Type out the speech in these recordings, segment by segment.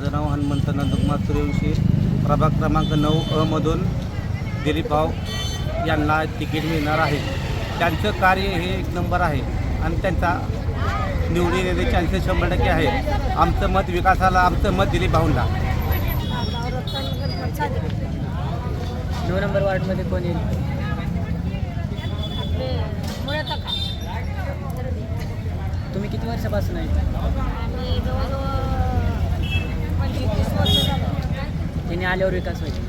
माझं नाव हनुमंत नंदकुमार सूर्यवंशी प्रभाग क्रमांक नऊ अ मधून दिलीपभाऊ यांना तिकीट मिळणार आहे. त्यांचं कार्य हे एक नंबर आहे आणि त्यांचा निवडून येण्याचे चान्सेस शंभर टक्के आहे. आमचं मत विकासाला आमचं मत दिलीप भाऊंना नऊ नंबर वार्डमध्ये कोण येईल? तुम्ही किती वर्षापासून आहे? आल्यावर विकास होईल.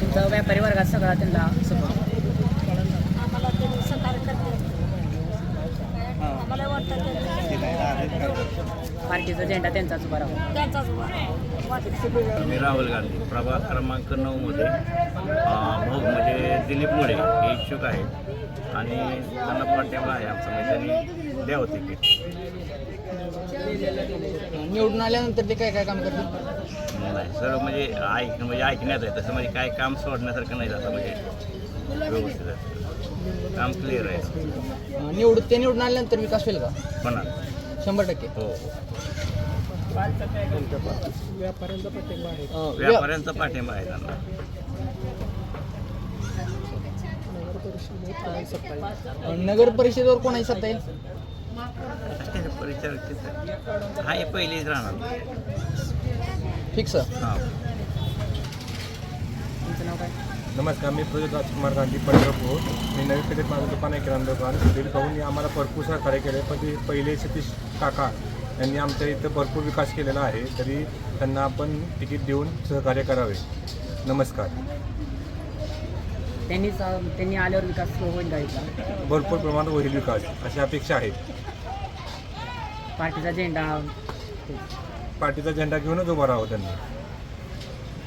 तुमचा व्यापारी वर्गात सगळा त्यांना सपोर्ट पार्टीचा झेंडा त्यांचाच उभा राहू मी राहुल गांधी. प्रभाग क्रमांक नऊमध्ये भाऊ म्हणजे दिलीप मुळे हे इच्छुक आहेत. आणि त्यांना पाठिंबा आहे आमचा म्हणजे त्यांनी द्यावं तिकीट निवडून आल्यानंतर ते काय काय काम करतील? नाही सर्व म्हणजे ऐक म्हणजे ऐकण्यात आहे. तसं म्हणजे काय काम सोडण्यासारखं नाही जातं म्हणजे व्यवस्थित काम क्लिअर आहे. निवडून ते निवडून आल्यानंतर विकास होईल का? पण शंभर टक्के. हो. व्यापाऱ्यांचा पाठिंबा आहे त्यांना. नगर परिषदेवर कोणाची सत्ता येईल? परिचारक हा हे पहिलेच राहणार. फिक्स हां. तुमचं नाव काय? नमस्कार मी प्रज्योत राजकुमार गांधी पंढरपूर. मी नवी पेठेत माझं दुकान आहे किराणा दुकान. दिलीप भाऊंनी आम्हाला भरपूर सहकार्य केले पण ते पहिले सतीश काका यांनी आमच्या इथं भरपूर विकास केलेला आहे तरी त्यांना आपण तिकीट देऊन सहकार्य करावे. नमस्कार. त्यांनीच अं, त्यांनी आल्यावर विकास होईल इथला भरपूर प्रमाणात होईल विकास अशी अपेक्षा आहे. पार्टीचा झेंडा. पार्टीचा झेंडा घेऊनच उभा राहावं त्यांनी.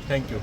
थँक्यू